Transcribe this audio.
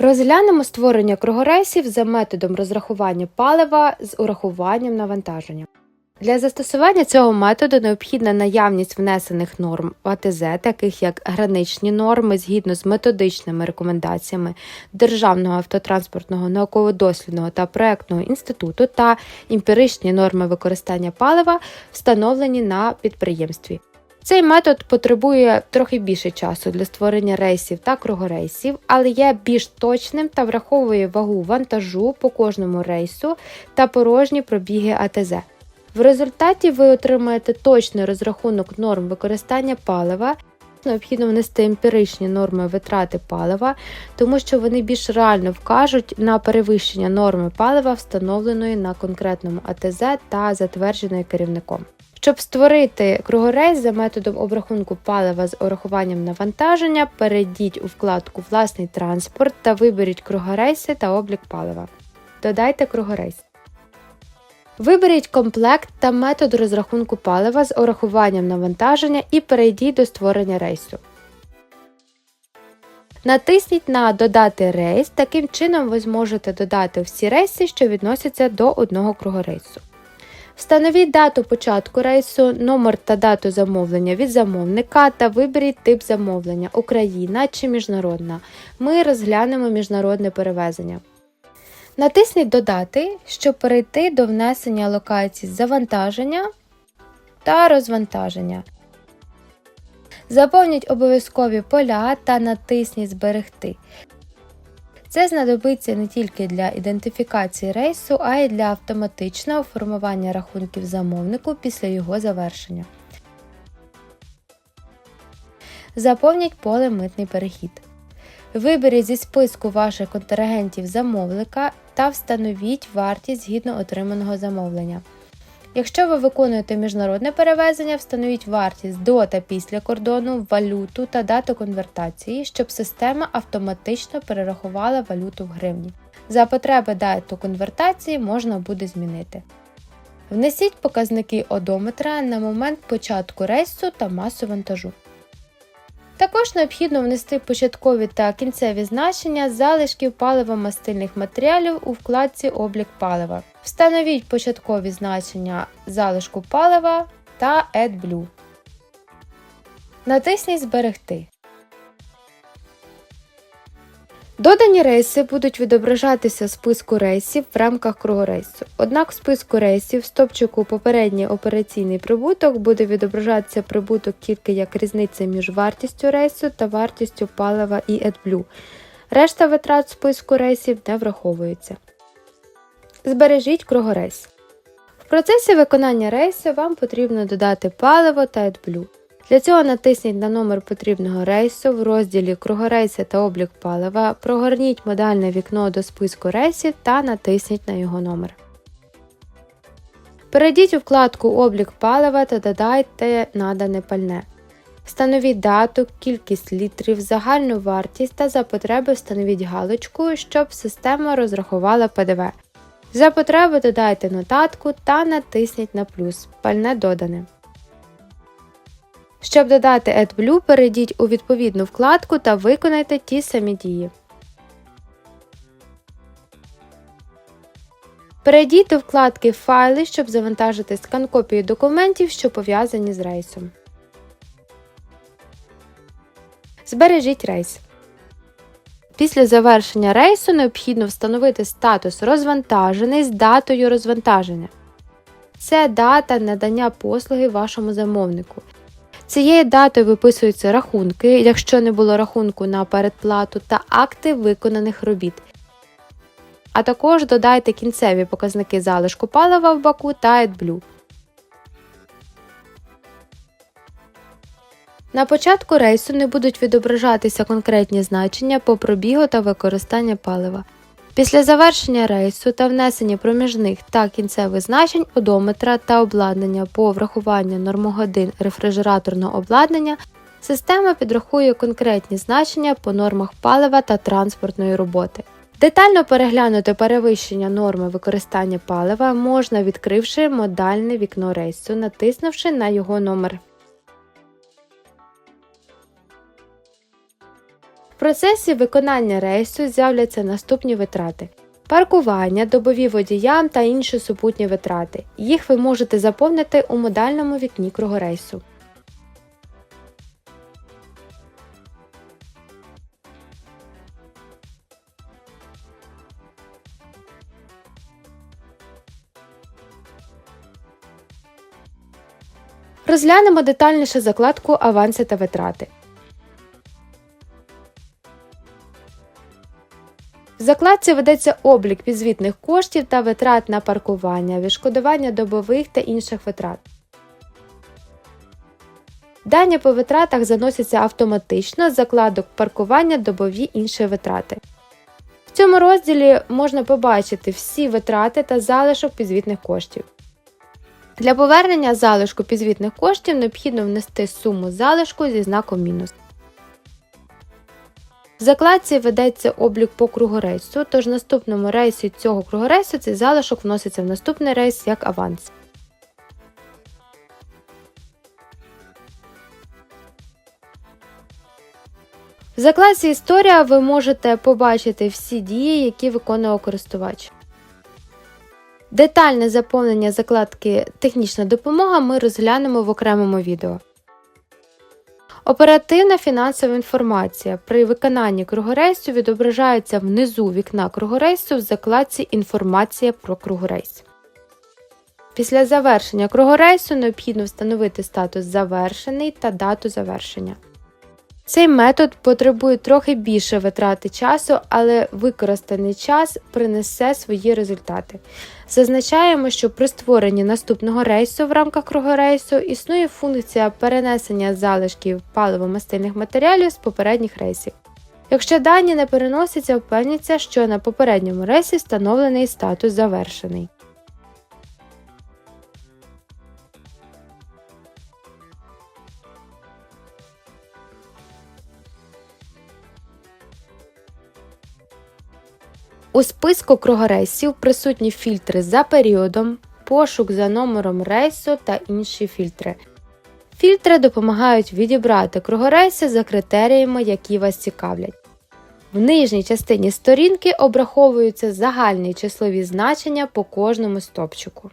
Розглянемо створення кругорейсів за методом розрахування палива з урахуванням навантаження. Для застосування цього методу необхідна наявність внесених норм АТЗ, таких як граничні норми згідно з методичними рекомендаціями Державного автотранспортного науково-дослідного та проектного інституту та емпіричні норми використання палива, встановлені на підприємстві. Цей метод потребує трохи більше часу для створення рейсів та кругорейсів, але є більш точним та враховує вагу вантажу по кожному рейсу та порожні пробіги АТЗ. В результаті ви отримаєте точний розрахунок норм використання палива. Необхідно внести емпіричні норми витрати палива, тому що вони більш реально вкажуть на перевищення норми палива, встановленої на конкретному АТЗ та затвердженої керівником. Щоб створити кругорейс за методом обрахунку палива з урахуванням навантаження, перейдіть у вкладку Власний транспорт та виберіть кругорейси та облік палива. Додайте кругорейс. Виберіть комплект та метод розрахунку палива з урахуванням навантаження і перейдіть до створення рейсу. Натисніть на Додати рейс. Таким чином ви зможете додати всі рейси, що відносяться до одного кругорейсу. Встановіть дату початку рейсу, номер та дату замовлення від замовника та виберіть тип замовлення Україна чи міжнародна. Ми розглянемо міжнародне перевезення. Натисніть Додати, щоб перейти до внесення локацій завантаження та розвантаження. Заповніть обов'язкові поля та натисніть Зберегти. Це знадобиться не тільки для ідентифікації рейсу, а й для автоматичного формування рахунків замовнику після його завершення. Заповніть поле Митний перехід. Виберіть зі списку ваших контрагентів замовника та встановіть вартість згідно отриманого замовлення. Якщо ви виконуєте міжнародне перевезення, встановіть вартість до та після кордону, валюту та дату конвертації, щоб система автоматично перерахувала валюту в гривні. За потреби дату конвертації можна буде змінити. Внесіть показники одометра на момент початку рейсу та масу вантажу. Також необхідно внести початкові та кінцеві значення залишків паливо-мастильних матеріалів у вкладці Облік палива. Встановіть початкові значення залишку палива та AdBlue. Натисніть Зберегти. Додані рейси будуть відображатися в списку рейсів в рамках кругорейсу. Однак в списку рейсів в стопчику Попередній операційний прибуток буде відображатися прибуток тільки як різниця між вартістю рейсу та вартістю палива і AdBlue. Решта витрат в списку рейсів не враховується. Збережіть кругорейс. В процесі виконання рейсу вам потрібно додати паливо та AdBlue. Для цього натисніть на номер потрібного рейсу в розділі Кругорейси та облік палива, прогорніть модальне вікно до списку рейсів та натисніть на його номер. Перейдіть у вкладку Облік палива та додайте надане пальне. Встановіть дату, кількість літрів, загальну вартість та за потреби встановіть галочку, щоб система розрахувала ПДВ. За потреби додайте нотатку та натисніть на плюс. Пальне додане. Щоб додати AdBlue, перейдіть у відповідну вкладку та виконайте ті самі дії. Перейдіть до вкладки Файли, щоб завантажити скан копії документів, що пов'язані з рейсом. Збережіть рейс. Після завершення рейсу необхідно встановити статус розвантажений з датою розвантаження. Це дата надання послуги вашому замовнику. Цією датою виписуються рахунки, якщо не було рахунку на передплату, та акти виконаних робіт. А також додайте кінцеві показники залишку палива в баку та AdBlue. На початку рейсу не будуть відображатися конкретні значення по пробігу та використання палива. Після завершення рейсу та внесення проміжних та кінцевих значень одометра та обладнання по врахуванню нормогодин рефрижераторного обладнання, система підрахує конкретні значення по нормах палива та транспортної роботи. Детально переглянути перевищення норми використання палива можна відкривши модальне вікно рейсу, натиснувши на його номер. Процесі виконання рейсу з'являться наступні витрати. Паркування, добові водіям та інші супутні витрати. Їх ви можете заповнити у модальному вікні кругорейсу. Розглянемо детальніше закладку аванси та витрати. Закладці ведеться облік підзвітних коштів та витрат на паркування, відшкодування добових та інших витрат. Дані по витратах заносяться автоматично з закладок паркування добові інші витрати. В цьому розділі можна побачити всі витрати та залишок підзвітних коштів. Для повернення залишку підзвітних коштів необхідно внести суму залишку зі знаком мінус. В закладці ведеться облік по кругорейсу, тож в наступному рейсі цього кругорейсу цей залишок вноситься в наступний рейс як аванс. В закладці Історія ви можете побачити всі дії, які виконував користувач. Детальне заповнення закладки Технічна допомога ми розглянемо в окремому відео. Оперативна фінансова інформація при виконанні кругорейсу відображається внизу вікна кругорейсу в закладці Інформація про кругорейс. Після завершення кругорейсу необхідно встановити статус завершений та дату завершення. Цей метод потребує трохи більше витрати часу, але використаний час принесе свої результати. Зазначаємо, що при створенні наступного рейсу в рамках кругорейсу існує функція перенесення залишків паливо-мастильних матеріалів з попередніх рейсів. Якщо дані не переносяться, впевніться, що на попередньому рейсі встановлений статус завершений. У списку кругорейсів присутні фільтри за періодом, пошук за номером рейсу та інші фільтри. Фільтри допомагають відібрати кругорейси за критеріями, які вас цікавлять. В нижній частині сторінки обраховуються загальні числові значення по кожному стопчику.